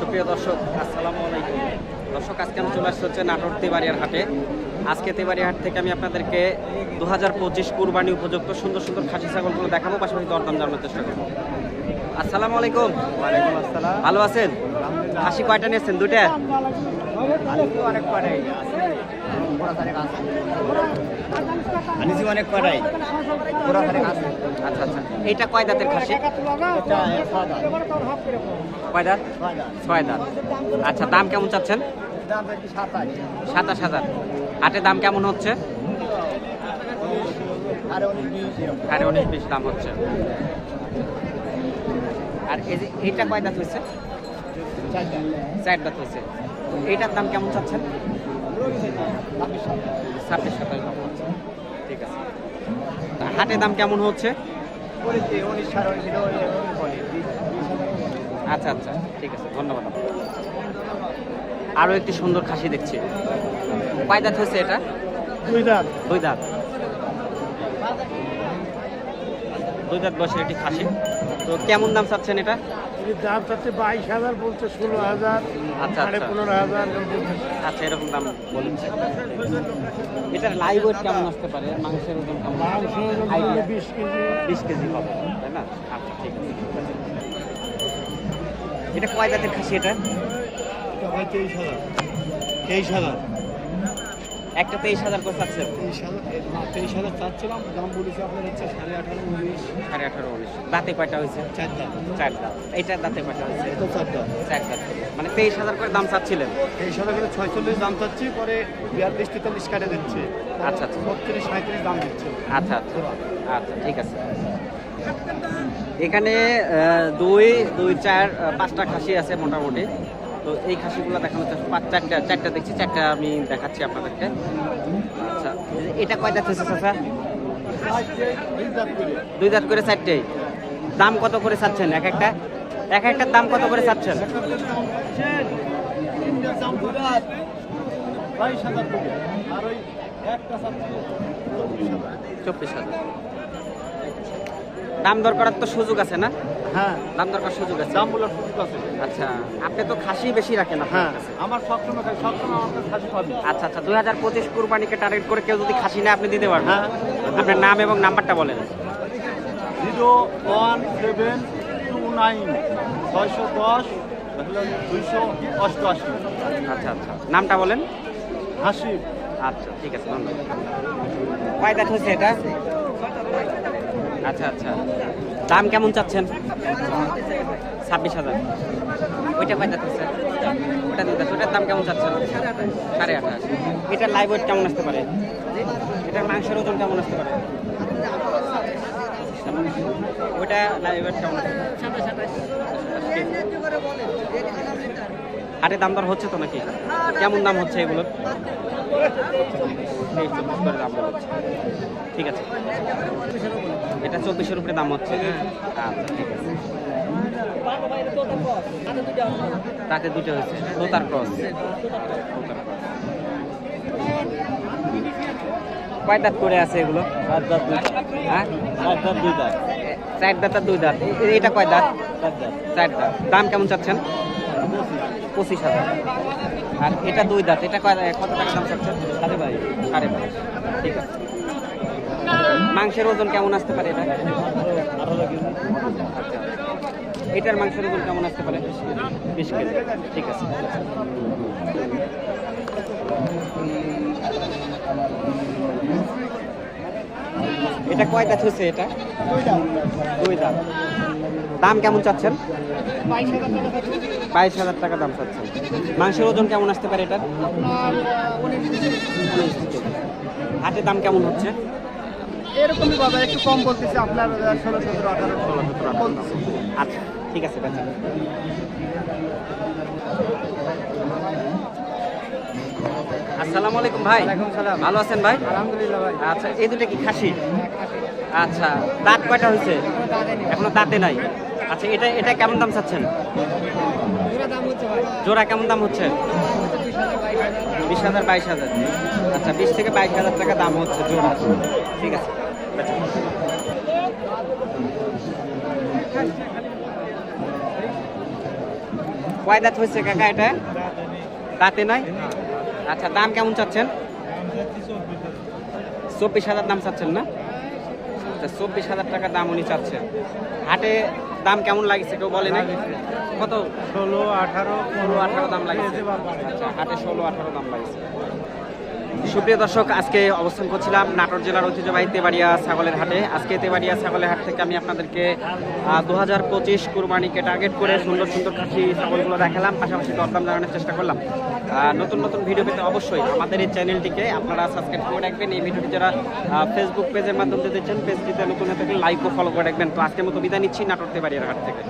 সুপ্রিয় দর্শক আসসালামু আলাইকুম। দর্শক আজকে আমি চলে আসতে হচ্ছে নাটোর তেবাড়িয়ার হাটে। আজকে তেবাড়িয়াহাট থেকে আমি আপনাদেরকে দু হাজার পঁচিশ কুরবানি উপযুক্ত সুন্দর সুন্দর খাসি ছাগলগুলো দেখাবো পাশাপাশি দরদাম জানানোর চেষ্টা করব। আসসালামু আলাইকুম। ওয়ালাইকুম আসসালাম। ভালো আছেন? খাসি কয়টা নিয়েছেন? দুইটা? আনিছি আছে আনিছি অনেক কটাই পুরা খানিক আছে। আচ্ছা আচ্ছা। এইটা কয় দাঁতের খাসি? কয় দাঁত? ছয় দাঁত। আচ্ছা দাম কেমন চাচ্ছেন? সাতাশ। হাজার। হাটে দাম কেমন হচ্ছে? আর উনিশ বিশ সাড়ে উনিশ বিশ দাম হচ্ছে। আর এই যে এইটা কয় দাঁত হয়েছে? চার দাঁত হয়েছে। এইটার দাম কেমন চাচ্ছেন? ছাব্বিশ সাতাশ দাম হচ্ছে। ঠিক আছে। তা হাটে দাম কেমন হচ্ছে? আচ্ছা আচ্ছা। ঠিক আছে ধন্যবাদ আরও একটি সুন্দর খাসি দেখছি। কয় দাঁত হয়েছে এটা? দুই দাম দুই দাঁত। দুই দাঁত বয়সের একটি খাসি। তো কেমন দাম চাচ্ছেন এটা? দাম চাচ্ছে বাইশ হাজার বলছে ষোলো হাজার আচ্ছা, সাড়ে আচ্ছা। পনেরো হাজার আচ্ছা এরকম দাম বলেছে এটার লাইভ ওয়েট কেমন আসতে পারে? মাংসের ওজন কেমন? মাংস? বিশ কেজি। বিশ কেজি হবে তাই না? আচ্ছা ঠিক আছে। এটা কয় জাতের খাসি এটা? তেইশ হাজার। তেইশ হাজার। একটা তেইশ হাজার করে চাচ্ছে তেইশ হাজার চাচ্ছিলাম। দাম বলেছে আপনার হচ্ছে সাড়ে আঠারো উনিশ। সাড়ে আঠারো উনিশ। দাঁতে কয়টা হয়েছে? চার দাম চার দাঁত। এইটার দাঁতে কয়টা হয়েছে? এটা চার দাম চার দাঁত। মানে তেইশ হাজার করে দাম চাচ্ছিলেন? তেইশ হাজার করে ছয়চল্লিশ দাম চাচ্ছি পরে বিয়াল্লিশ তেতাল্লিশ কাটে দিচ্ছে। আচ্ছা, আচ্ছা। বত্রিশ সাঁত্রিশ দাম দিচ্ছে। আচ্ছা আচ্ছা। আচ্ছা ঠিক আছে। এখানে দুই দুই চার পাঁচটা খাসি আছে মোটামুটি। তো এই খাসিগুলো দেখানো পাঁচ, চারটা চারটা দেখছি, চারটা আমি দেখাচ্ছি আপনাদেরকে। আচ্ছা এটা কয় দাঁত চাচা? দুই দাঁত করে চারটে। দাম কত করে চাচ্ছেন? এক একটা? এক একটার দাম কত করে চাচ্ছেন? একটা চাচ্ছি চব্বিশ হাজার। দাম দর করার তো সুযোগ আছে না? হ্যাঁ। দাম দর করার সুযোগ আছে? দাম বলার সুযোগ আছে। আচ্ছা আপনি তো খাসি বেশি রাখেন আপনার হ্যাঁ। আমার সবসময় সবসময় আমার কাছে খাসি পাবি আচ্ছা আচ্ছা দুই হাজার পঁচিশ কুরবানিকে টার্গেট করে কেউ যদি খাসি নেয় আপনি দিতে পারবেন? হ্যাঁ। আপনার নাম এবং নাম্বারটা বলেন। Zero one seven two nine ছয়শো দশ দুইশো অষ্টআশি। আচ্ছা আচ্ছা নামটা বলেন। হাসিব আচ্ছা ঠিক আছে ধন্যবাদ। কয় দাঁত হচ্ছে এটা? আচ্ছা আচ্ছা। দাম কেমন চাচ্ছেন? ছাব্বিশ হাজার। ওইটা কয় দাঁত ওটা দুই ওটার দাম কেমন চাচ্ছেন? সাড়ে আঠাশ। এটার লাইভ ওয়েট কেমন আসতে পারে? এটার মাংসের ওজন কেমন আসতে পারে? ওইটা লাইভ ওয়েট কেমন হাটে দাম দর হচ্ছে তো নাকি? কেমন দাম হচ্ছে এগুলোর? হচ্ছে ঠিক আছে। এটা চব্বিশের উপরে দাম হচ্ছে আচ্ছা ঠিক আছে। তাতে দুটো হচ্ছে দোতার ক্রস। কয় দাঁত করে আছে এগুলো? হ্যাঁ? চার দাঁত আর দুই দাঁত। এটা কয় দাঁত। চার দাঁত। দাম কেমন চাচ্ছেন? পঁচিশ হাজার। আর এটা দুই দাঁত। এটা কয় কত টাকা দাম চাচ্ছেন? সাড়ে বাইশ। সাড়ে বাইশ। ঠিক আছে। মাংসের ওজন কেমন আসতে পারে এটা? এটার মাংসের ওজন কেমন আসতে পারে? বিশ কেজি। ঠিক আছে। এটা কয় দাঁত হচ্ছে এটা? দুই দাঁত। দাঁত দাম কেমন চাচ্ছেন? বাইশ হাজার টাকা দাম চাচ্ছেন। মাংসের ওজন কেমন আসতে পারে এটার। হাটের দাম কেমন হচ্ছে? এরকমই বাজার একটু কম বলতেছে আপনার ষোলো সতেরো আঠারো ষোলো সতেরো বলতেছে। আচ্ছা ঠিক আছে আসসালামু আলাইকুম ভাই। ভালো আছেন ভাই? আলহামদুলিল্লাহ ভাই। আচ্ছা এই দুটো কি খাসি? আচ্ছা দাঁত কয়টা হয়েছে? এখনও দাঁতে নাই। আচ্ছা এটা এটা কেমন দাম চাচ্ছেন? জোড়া কেমন দাম হচ্ছে? বিশ হাজার বাইশ হাজার। আচ্ছা বিশ থেকে বাইশ হাজার টাকা দাম হচ্ছে জোড়া। ঠিক আছে। কয় দাঁত হয়েছে কাকা এটা? দাঁতে নয়? আচ্ছা দাম কেমন চাচ্ছেন? চব্বিশ হাজার দাম চাচ্ছেন না? আচ্ছা চব্বিশ হাজার টাকা দাম উনি চাচ্ছেন। হাটে দাম কেমন লাগছে কেউ বলে না কত? ষোলো আঠারো ষোলো আঠারো দাম লাগছে। আচ্ছা হাটে ষোলো আঠারো দাম লাগছে। সুপ্রিয় দর্শক, আজকে অবস্থান করছিলাম নাটোর জেলার ঐতিহ্যবাহী তেবাড়িয়া ছাগলের হাটে। আজকে তেবাড়িয়া ছাগলের হাট থেকে আমি আপনাদেরকে দু হাজার পঁচিশ কুরবানিকে টার্গেট করে সুন্দর সুন্দর খাসি ছাগলগুলো দেখালাম, পাশাপাশি দরদাম জানানোর চেষ্টা করলাম। নতুন নতুন ভিডিও পেতে অবশ্যই আমাদের এই চ্যানেলটিকে আপনারা সাবস্ক্রাইব করে রাখবেন। এই ভিডিওটি যারা ফেসবুক পেজের মাধ্যমে দেখছেন পেজটিতে নতুন হয়ে লাইক ও ফলো করে রাখবেন। তো আজকের মতো বিদায় নিচ্ছি নাটোর তেবাড়িয়ার হাট থেকে।